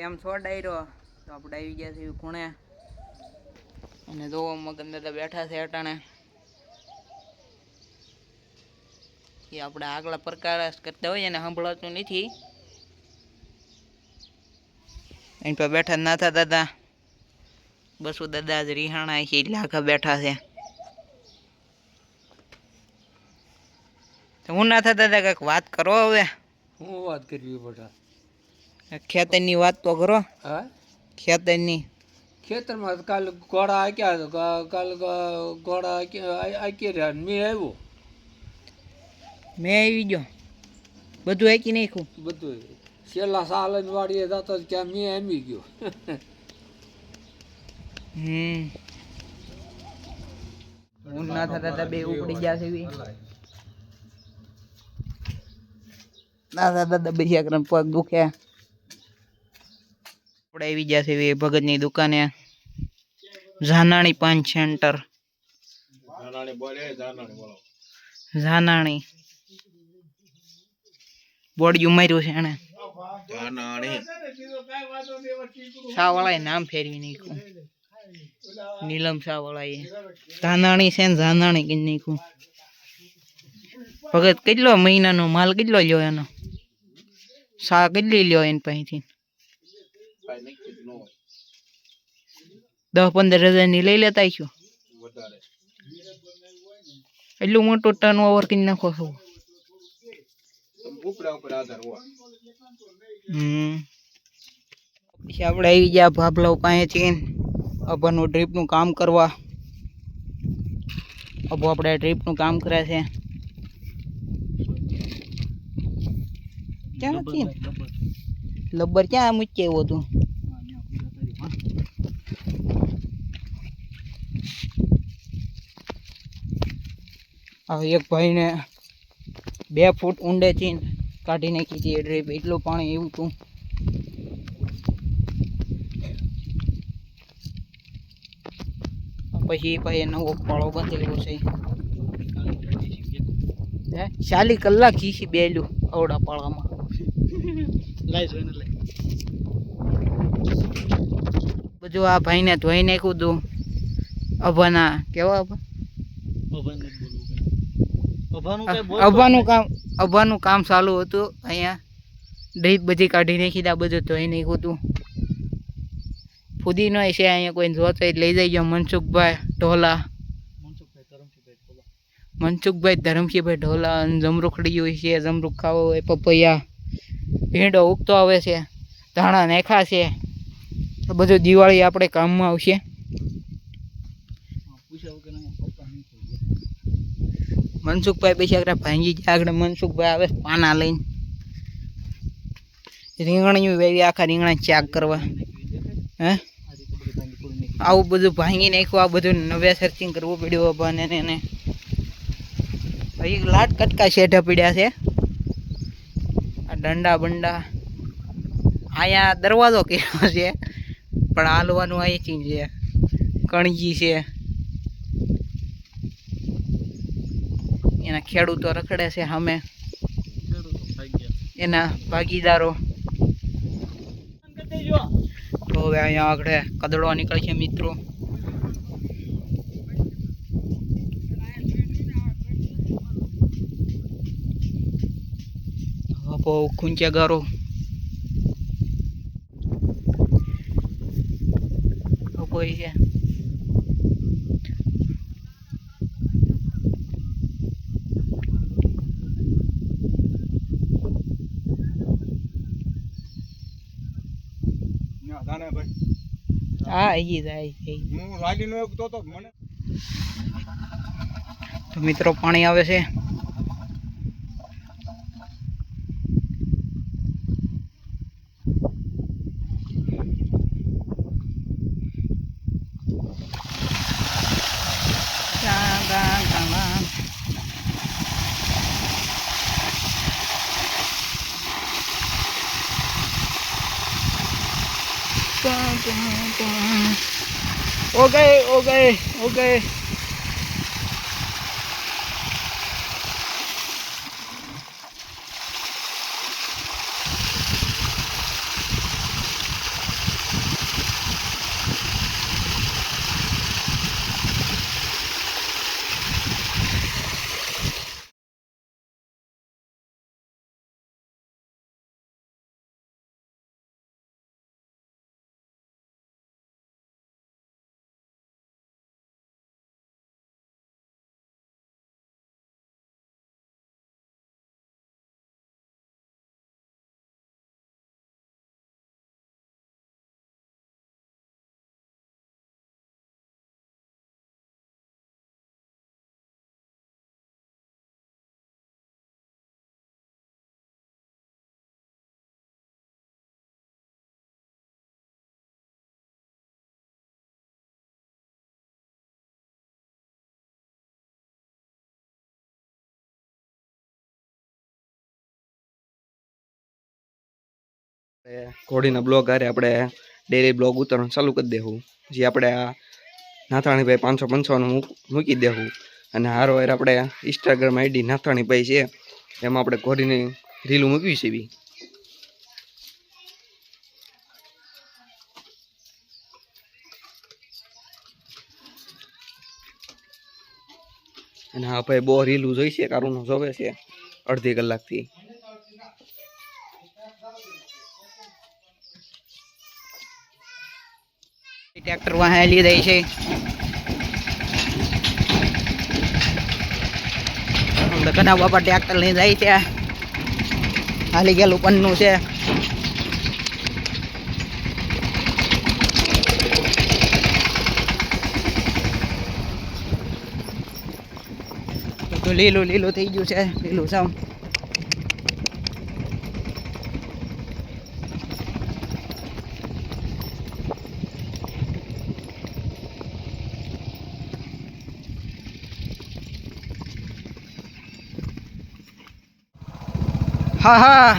કેમ છો ડાયરો તો આપણે આવી ગયા છીએ ખૂણે. અને જો મગન દાદા બેઠા છે અટાણે. એ આપણે આગલા પ્રકાશ કરતા હોય એને સાંભળાતું નથી. અહીં પર બેઠા નાથા દાદા. બસુ દાદા જ રિહાણા છે લાખા બેઠા છે. હું ના થા દાદા કંઈક વાત કરો હવે? હું વાત કરવી બેટા. ખેતરની વાત તો કરો હા ખેતરની ખેતરમાં તો કાલ ઘોડા આક્યા તો કા- કાલ ગ- ઘોડા આક્યા આકી રહ્યા ને મેં આવ્યો મેં આવી ગયો બધું હાકી નાખ્યું બધું છેલ્લા સાલ જ વાડીએ જતો જ ક્યાં મેં એમી ગયો હમ હું ના થતા તા બે ઉપડી ગયા છે બી. ના થતા તા બીજા ક્રમ પગ દુખે આપણે આવી ગયા છે એ ભગતની દુકાને. ઝાનાણી પાન સેન્ટર. ઝાનાણી બોર્ડ માર્યું છે એને શાહવાળાએ નામ ફેરવી નાખ્યું. નીલમ શાહવાળાએ. ધાનાણી છે ને ધાનાણી કરી નાખ્યું. ભગત કેટલો મહિનાનો માલ કેટલો લ્યો એનો? શા કેટલી લ્યો એની પાસેથી? દસ પંદર હજારની લઈ લેતા છો એટલું મોટું ટર્ન ઓવર કરી નાખો છો. હમ. પછી આપણે આવી ગયા ભાભલાઓ પાસેથી અભાનું ડ્રીપનું કામ કરવા. અભો આપણે ડ્રીપનું કામ કરે છે. ક્યાં હતી લબ્બર ક્યાં મૂકી આવ્યો તું હવે એક ભાઈને બે ફૂટ ઊંડેથી કાઢી નાખી હતી ડ્રીપ એટલું પાણી એવું હતું. પછી ભાઈ નવો પાળો બાંધેલો છે. ચાલી કલાક ઘીસી બેલું અવડા પાળામાં. બધું આ ભાઈને ધોઈ નાખ્યું હતું અભાના કેવા અભા? અભાનું કામ અભાનું કામ ચાલુ હતું અહીંયા. ડ્રીપ બધી કાઢી નાખી દા બધું ધોઈ નાખ્યું હતું ફુદીનો છે અહીંયા કોઈ જોતો હોય જઈ ગયો મનસુખભાઈ ઢોલા. મનસુખભાઈ ધરમસિંહભાઈ ઢોલા. અને જમરૂખડી હોય છે. જમરૂખ ખાવો હોય પપૈયા. ભીંડો ઉગતો આવે છે, ધાણા નાખા છે બધું દિવાળી આપણે કામમાં આવશે. મનસુખભાઈ પછી આગળ ભાંગી ગયા, આગળ મનસુખભાઈ આવે પાના લઈને. રીંગણીયું વેવી આખા રીંગણા ચાક કરવા. હે? આવું બધું ભાંગી નાખ્યું, આ બધું નવે સર્ચિંગ કરવું પડ્યું અભાને એને પછી લાટ કટકા શેઠા પીડ્યા છે. દંડા બંડા અહીંયા દરવાજો કર્યો છે, પણ હાલવાનું અહીંથી છે, કણજી છે. એના ખેડૂતો રખડે છે સામે. એના ભાગીદારો. તો હવે અહીંયા આગળ કદડો નીકળશે મિત્રો. બહુ ખૂંચે ગારો કોઈ છે હા એ જાય તો મિત્રો પાણી આવે છે. Okay, okay, okay. ઘોડીના બ્લોગ હારે આપણે ડેલી બ્લોગ ઉતરણ ચાલુ કરી દેવું જે આપણે આ નાથાણીભાઈ પાંચસો પંચાવન મૂકી દેવું અને હારો હારે આપણે ઇન્સ્ટાગ્રામ આઈડી નાથાણીભાઈ છે, એમાં આપણે ઘોડીની રીલું મૂકવી છે બી અને હા, ભાઈ બહુ રીલું જોઈશે કારુનું જોવે છે, અડધી કલાકથી. ટ્રેક્ટર વાહે દે છે. કના બાપા ટ્રેક્ટર લઈ જાય છે. હાલી ગયેલું પન્નું છે. લીલું લીલું થઈ ગયું છે, લીલું સામ હા હા.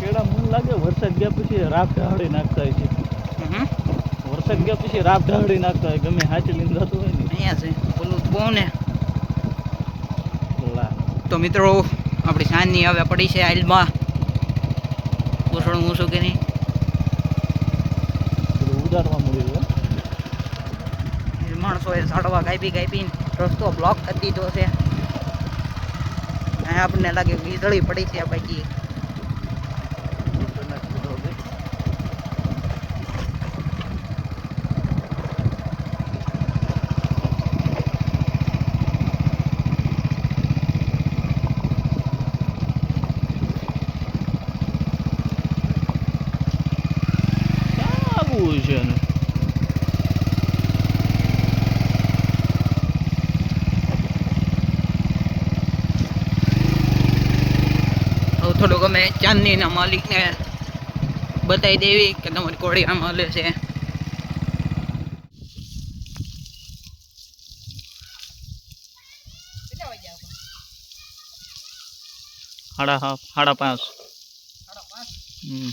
કેળા મને લાગે વરસાદ ગયા પછી રાપ ઢાળી નાખતા હોય છે. વરસાદ ગયા પછી રાપ ઢાળી નાખતા હોય ગમે હાચી લઈને જતું હોય ને. અહીંયા છે બોલું બહુ ને. તો મિત્રો આપણી સાંજની હવે પડી છે આઈલમાં હું શું કે નહીં? છે. માણસોએ સાડવા કાપી કાપીને રસ્તો બ્લોક કરી દીધો છે. આપણને લાગે વીજળી પડી છે આ પૈકી ખતરનાક બધો છે. ક્યાં આવવું છે એને હવે થોડુંક અમે ચાંદનીના માલિકને બતાવી દેવી કે તમારી કોળી આમ હાલે છે. સાડા હા સાડા પાંચ? હમ.